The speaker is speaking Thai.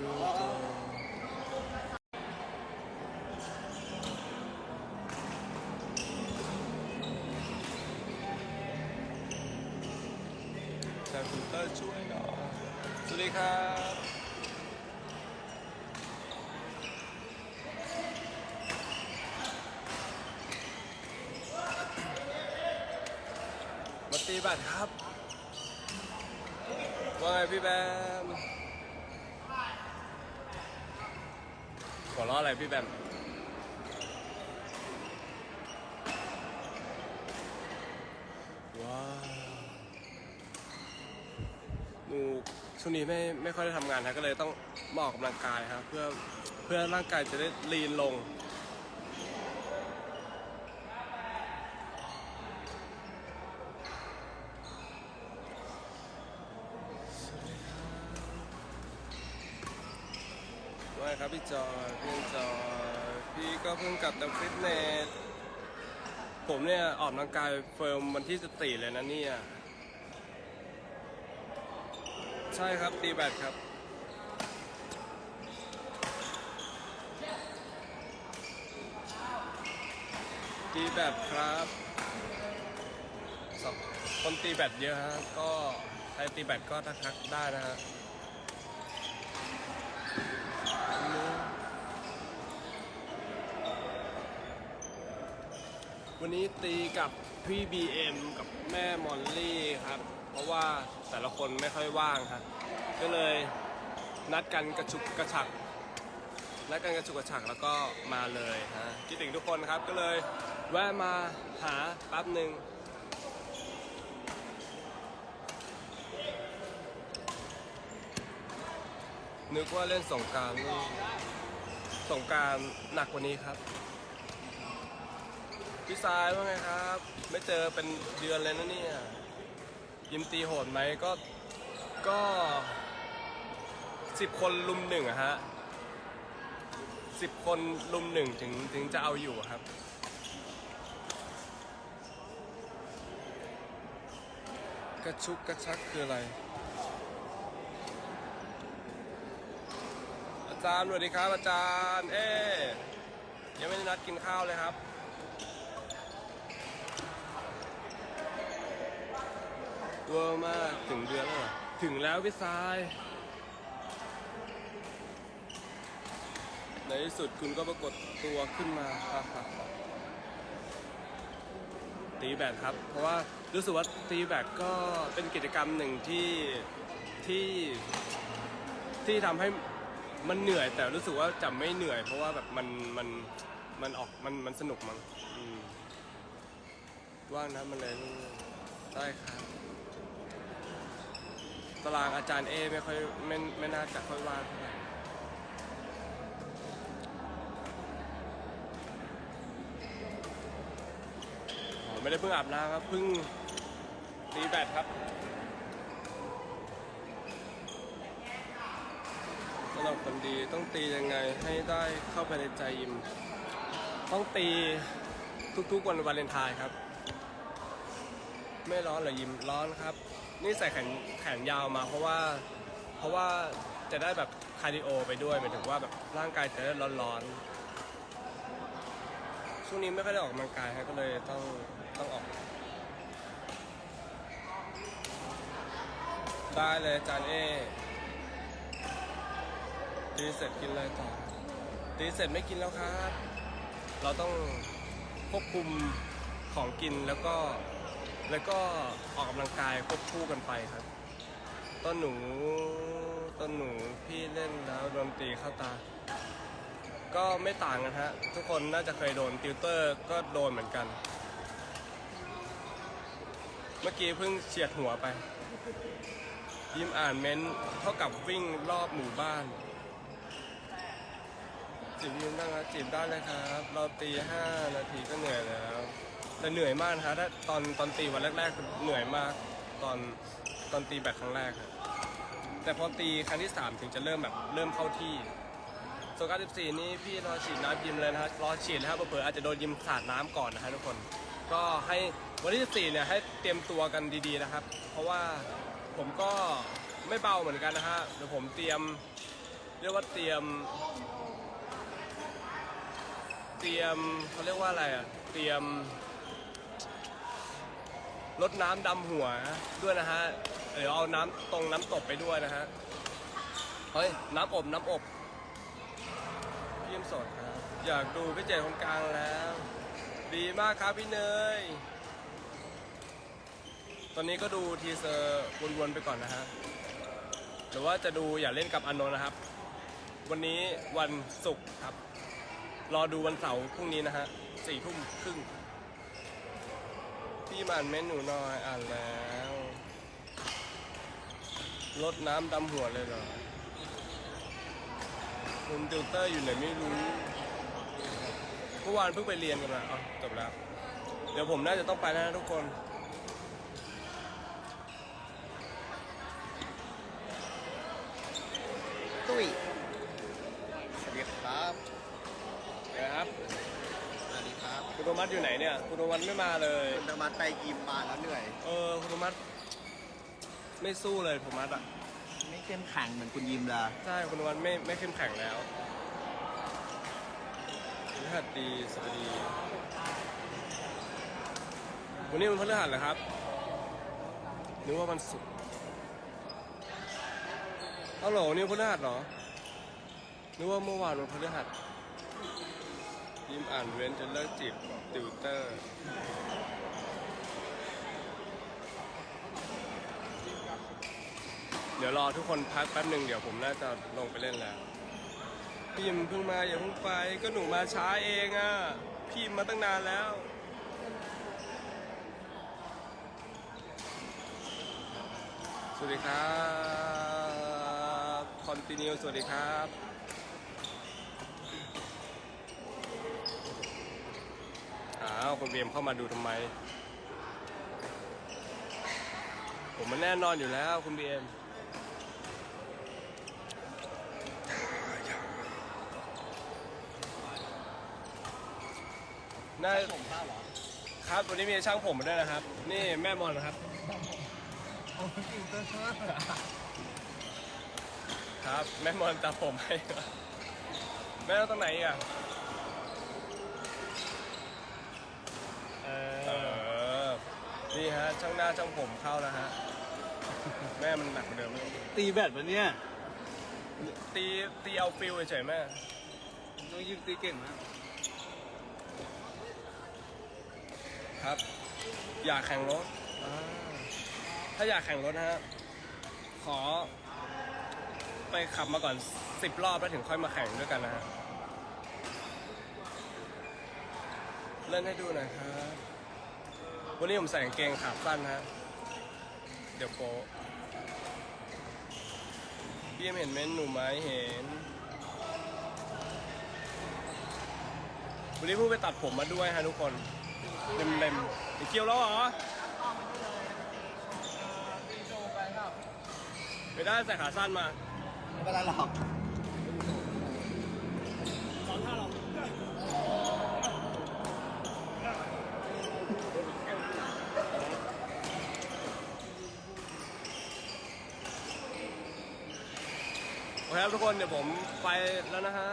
แต่คุณเตอร์ช่วยหน่อยสวัสดีครับมาตีบัตรครับ ว่าไงพี่แบม หัวเราะอะไรพี่แบมว้าวหนูช่วงนี้ไม่ไม่ค่อยได้ทำงานนะก็เลยต้องมาออกกำลังกายครับเพื่อเพื่อร่างกายจะได้ลีนลงาไงครับพี่จอยพี่จอยพี่ก็เพิ่งกลับจากฟิตเนส ผมเนี่ยออกกำลังกายเฟิร์มวันที่14เลยนะเนี่ย ใช่ครับตีแบตครับ ตีแบตครับคนตีแบตเยอะฮะ ก็ใครตีแบตก็ทักๆได้นะฮะ วันนี้ตีกับพี่บีเอ็มกับแม่มอลลี่ครับ เพราะว่าแต่ละคนไม่ค่อยว่างครับก็เลยนัดกันกระฉุกกระฉักนัดกันกระฉุกกระฉักแล้วก็มาเลยฮะคิดถึงทุกคนครับก็เลยแวะมาหาแป๊บหนึ่งนึกว่าเล่นสงการนี่สงกรารหนักกว่านี้ครับ พี่สายว่าไงครับ ไม่เจอเป็นเดือนเลยนะเนี่ยยิมตีโหดไหมก็ก็สิบคนลุมหนึ่งอะฮะสิบคนลุมหนึ่งถึงถึงจะเอาอยู่ครับ กระชุกกระชักคืออะไร อาจารย์สวัสดีครับอาจารย์ เอ๊ยังไม่ได้นัดกินข้าวเลยครับ เวอร์มากถึงเดือนแล้วเหรอถึงแล้วพี่ทราย ในที่สุดคุณก็ปรากฏตัวขึ้นมาฮ่าฮ่าฮ่าตีแบดครับ เพราะว่ารู้สึกว่าตีแบดก็เป็นกิจกรรมหนึ่งที่ที่ที่ทำให้มันเหนื่อยแต่รู้สึกว่าจะไม่เหนื่อย เพราะว่าแบบมันมันมันออกมันมันสนุกมั้งอืมว่างนะมันเลยได้ครับ ตารางอาจารย์เอไม่ค่อยไม่ไม่น่าจะค่อยว่างเท่าไหร่อ๋อไม่ได้เพิ่งอาบน้ำครับเพิ่งตีแบตครับสำหรับคนดีต้องตียังไงให้ได้เข้าไปในใจยิม ต้องตีทุกๆวันวาเลนไทน์ครับ ไม่ร้อนเหรอยิมร้อนครับ นี่ใส่แขนแขนยาวมาเพราะว่า เพราะว่าจะได้แบบคาร์ดิโอไปด้วยหมายถึงว่าแบบร่างกายจะได้ร้อนๆช่วงนี้ไม่ค่อยได้ออกกำลังกายครับก็เลยต้องต้องออก ได้เลยจานเอตีเสร็จกินอะไรต่อตีเสร็จไม่กินแล้วครับ เราต้องควบคุมของกินแล้วก็ แล้วก็ออกกำลังกายควบคู่กันไปครับ ต้นหนูต้นหนูพี่เล่นแล้วโดนตีเข้าตา ก็ไม่ต่างกันฮะ ทุกคนน่าจะเคยโดนติวเตอร์ก็โดนเหมือนกัน เมื่อกี้เพิ่งเฉียดหัวไป ยิ้มอ่านเม้นเท่ากับวิ่งรอบหมู่บ้านจีบยิ้มได้ครับจีบได้เลยครับ เราตีห้านาทีก็เหนื่อยแล้ว แต่เหนื่อยมากนะครับถ้าตอนตอนตีวันแรกๆเหนื่อยมาก ตอนตอนตีแบตครั้งแรกครับแต่พอตีครั้งที่ 3 ถึงจะเริ่มแบบเริ่มเข้าที่โซการ14 นี่พี่รอฉีดน้ำยิมเลยนะฮะรอฉีดนะครับเผื่ออาจจะโดนยิมสาดน้ำก่อนนะฮะทุกคน ก็ให้วันที่14เนี่ยให้เตรียมตัวกันดีๆนะครับ เพราะว่าผมก็ไม่เบาเหมือนกันนะฮะเดี๋ยวผมเตรียมเรียกว่าเตรียม เตรียมเขาเรียกว่าอะไรอะเตรียม ลดน้ำดำหัวด้วยนะฮะเดี๋ยวเอาน้ำตรงน้ำตกไปด้วยนะฮะ เฮ้ย น้ำอบน้ำอบพี่ยมสดครับ อยากดูพี่เจตรงกลางแล้ว ดีมากครับพี่เนย ตอนนี้ก็ดูทีเซอร์วนๆไปก่อนนะฮะ หรือว่าจะดูอย่าเล่นกับอานนท์นะครับ วันนี้วันศุกร์ครับ รอดูวันเสาร์พรุ่งนี้นะฮะสี่ทุ่มครึ่ง พี่มันเมนูน้อยอ่านแล้วลดน้ำดำหัวเลยเหรอคุณติวเตอร์อยู่ไหนไม่รู้เมื่อวานเพิ่งไปเรียนกันมาอ๋อจบแล้ว เดี๋ยวผมน่าจะต้องไปแล้วนะทุกคนตุ้ยสวัสดีครับเดี๋ยวครับ ครับคุณโทมัสอยู่ไหนเนี่ย คุณโทมัสไม่มาเลย คุณธรรมะไปยิมมาแล้วเหนื่อย เออ คุณโทมัสไม่สู้เลยโทมัสอะ ไม่เข้มแข็งเหมือนคุณยิมละใช่ คุณโทมัสไม่ไม่เข้มแข็งแล้วพฤหัสดีสวัสดี วันนี้มันพฤหัสเหรอครับนึกว่ามันศุกร์เอาเหรอวันนี้พฤหัสเหรอนึกว่าเมื่อวานวันพฤหัส ยิมอ่านเว้นจะเลิกจีบติวเตอร์เดี๋ยวรอทุกคนพักแป๊บหนึ่งเดี๋ยวผมน่าจะลงไปเล่นแล้ว พี่ยิมเพิ่งมาอย่าเพิ่งไปก็หนูมาช้าเองอะ พี่มาตั้งนานแล้ว สวัสดีครับ คอนติเนียสวัสดีครับ อ้าวคุณเบียมเข้ามาดูทำไม ผมมันแน่นอนอยู่แล้วคุณเบียมน่าผมข้าวเหรอ ครับวันนี้มีช่างผมมาด้วยนะครับ นี่แม่มอนนะครับโอ้ติวเตอร์ครับ แม่มอนตัดผมให้แม่เอาตรงไหนอะเออ นี่ฮะช่างหน้าช่างผมเข้านะฮะ แม่มันหนักกว่าเดิมไหมตีแบตปะเนี่ยตีตีเอาฟิลเฉยๆแม่น้องยิมตีเก่งมากครับ อยากแข่งรถอ่าถ้าอยากแข่งรถนะฮะ ขอ ไปขับมาก่อนสิบรอบแล้วถึงค่อยมาแข่งด้วยกันนะฮะ เล่นให้ดูหน่อยครับ วันนี้ผมใส่กางเกงขาสั้นฮะ เดี๋ยวโปะพี่ยังเห็นเมนหนูไหมเห็น วันนี้เพิ่งไปตัดผมมาด้วยฮะทุกคนเต็มเต็มๆไอ้เกียวแล้วเหรอไม่ได้ใส่ขาสั้นมา ไม่เป็นไรหรอก ครับทุกคนเดี๋ยวผมไปแล้วนะฮะ